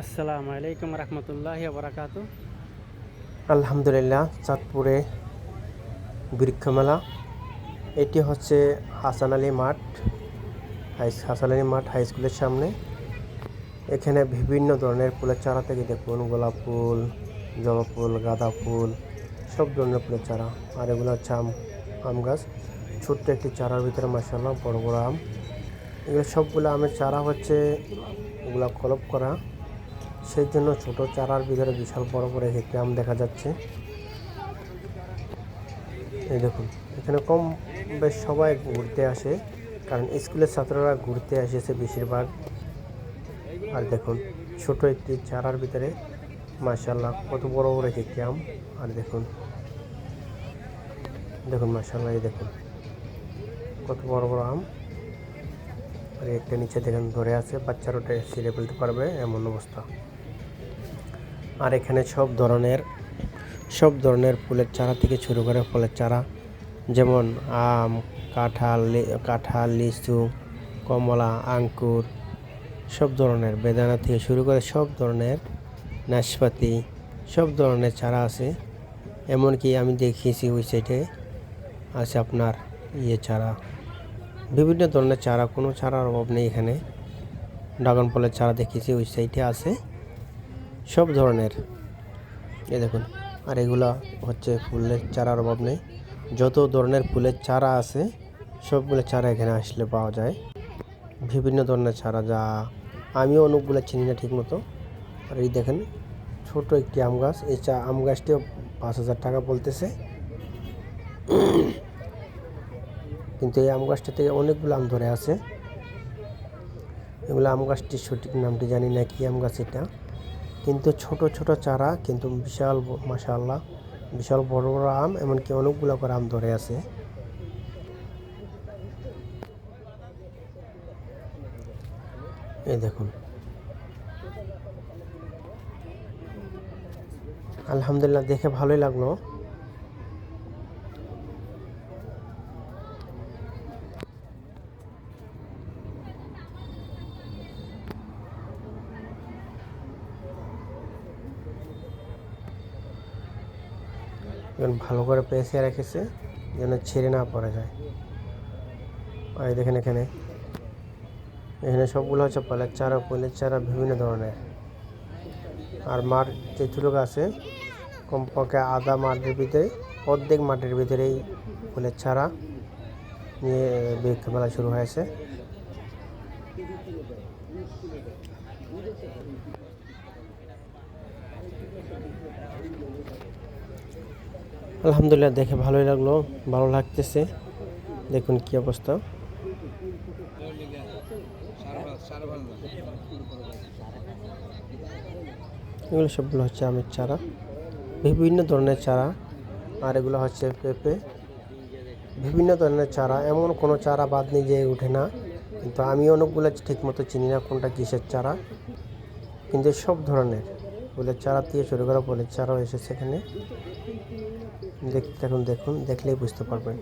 আসসালামু আলাইকুম রহমতুল্লাহ বরাকাতু আলহামদুলিল্লাহ, চাঁদপুরে বৃক্ষমেলা এটি হচ্ছে হাসান আলী মাঠ, হাই হাসান আলী মাঠ হাই স্কুলের সামনে। এখানে বিভিন্ন ধরনের ফুলের চারা থেকে, দেখুন, গোলাপ ফুল, জবা ফুল, গাঁদা ফুল, সব ধরনের ফুলের চারা। আর এগুলো হচ্ছে আম আম গাছ। ছোট্ট একটি চারার ভিতরে মাসাল্লাহ বড় বড় আম। এগুলো সবগুলো আমের চারা হচ্ছে এগুলো কলপ করা। সেই জন্য ছোট চারার ভিতরে বিশাল বড় বড় আম দেখা যাচ্ছে। এই দেখুন, এখানে কম বেশ সবাই ঘুরতে আসে, কারণ স্কুলের ছাত্ররা ঘুরতে এসেছে বেশিরভাগ। আর দেখুন, ছোট একটি চারার ভিতরে মার্শাল্লাহ কত বড় বড় একটি আম আর দেখুন দেখুন মার্শাল্লাহ এই দেখুন, কত বড় বড় আম। আর একটা নিচে দেখেন, ধরে আছে, বাচ্চারা ওটা ছিঁড়ে ফেলতে পারবে, এমন অবস্থা। আর এখানে সব ধরনের সব ধরনের ফুলের চারা থেকে শুরু করে ফলের চারা। যেমন আম, কাঁঠাল কাঁঠাল, লিচু, কমলা আঙ্কুর সব ধরনের বেদানা থেকে শুরু করে সব ধরনের নাশপাতি, সব ধরনের চারা আছে। এমনকি আমি দেখিয়েছি ওই সাইডে আছে আপনার ইয়ে চারা। বিভিন্ন ধরনের চারা, কোনো চারার অভাব নেই এখানে। ড্রাগন ফলের চারা দেখিয়েছি, ওই সাইডে আছে। সব ধরনের। এ দেখুন, আর এগুলা হচ্ছে ফুলের চারার অভাব নেই। যত ধরনের ফুলের চারা আছে, সবগুলো চারা এখানে আসলে পাওয়া যায়। বিভিন্ন ধরনের চারা, যা আমিও অনেকগুলো চিনি না ঠিক মতো আর এই দেখেন, ছোট একটি আম গাছ। এই চা, আম গাছটিও পাঁচ হাজার টাকা বলতেছে। কিন্তু এই আম গাছটা থেকে অনেকগুলো আম ধরে আছে। এগুলো আম গাছটির সঠিক নামটি জানি না, কি আম গাছ এটা? কিন্তু ছোট ছোট চারা কিন্তু বিশাল মাশাল্লাহ বিশাল বড় বড় আম, এমনকি অনেকগুলো করে আম ধরে আছে। এই দেখুন। আলহামদুলিল্লাহ, দেখে ভালোই লাগল। যেন ভালো করে পেঁচিয়ে রেখেছে, যেন ছিঁড়ে না পড়ে যায়। আর দেখেন এখানে। এখানে সবগুলো হচ্ছে ফলের চারা ফুলের চারা, বিভিন্ন ধরনের। আর মাঠ যেটুকু আছে, কমপক্ষে আধা মাটির ভিতরে, অর্ধেক মাটির ভিতরেই ফুলের চারা নিয়ে বৃক্ষ মেলা শুরু হয়েছে। আলহামদুলিল্লাহ, দেখে ভালোই লাগল, ভালো লাগতেছে। দেখুন কি অবস্থা। এগুলো সবগুলো হচ্ছে আমের চারা। বিভিন্ন ধরনের চারা, আর এগুলো হচ্ছে পেঁপে। বিভিন্ন ধরনের চারা, এমন কোনো চারা বাদ নেই যে ওঠে না। কিন্তু আমি অনেকগুলো ঠিক মতো চিনি না কোনটা কিসের চারা। কিন্তু সব ধরনের ফুলের চারা দিয়ে শুরু করা ফুলের চারাও এসেছে এখানে। দেখতে দেখুন দেখুন দেখলেই বুঝতে পারবেন।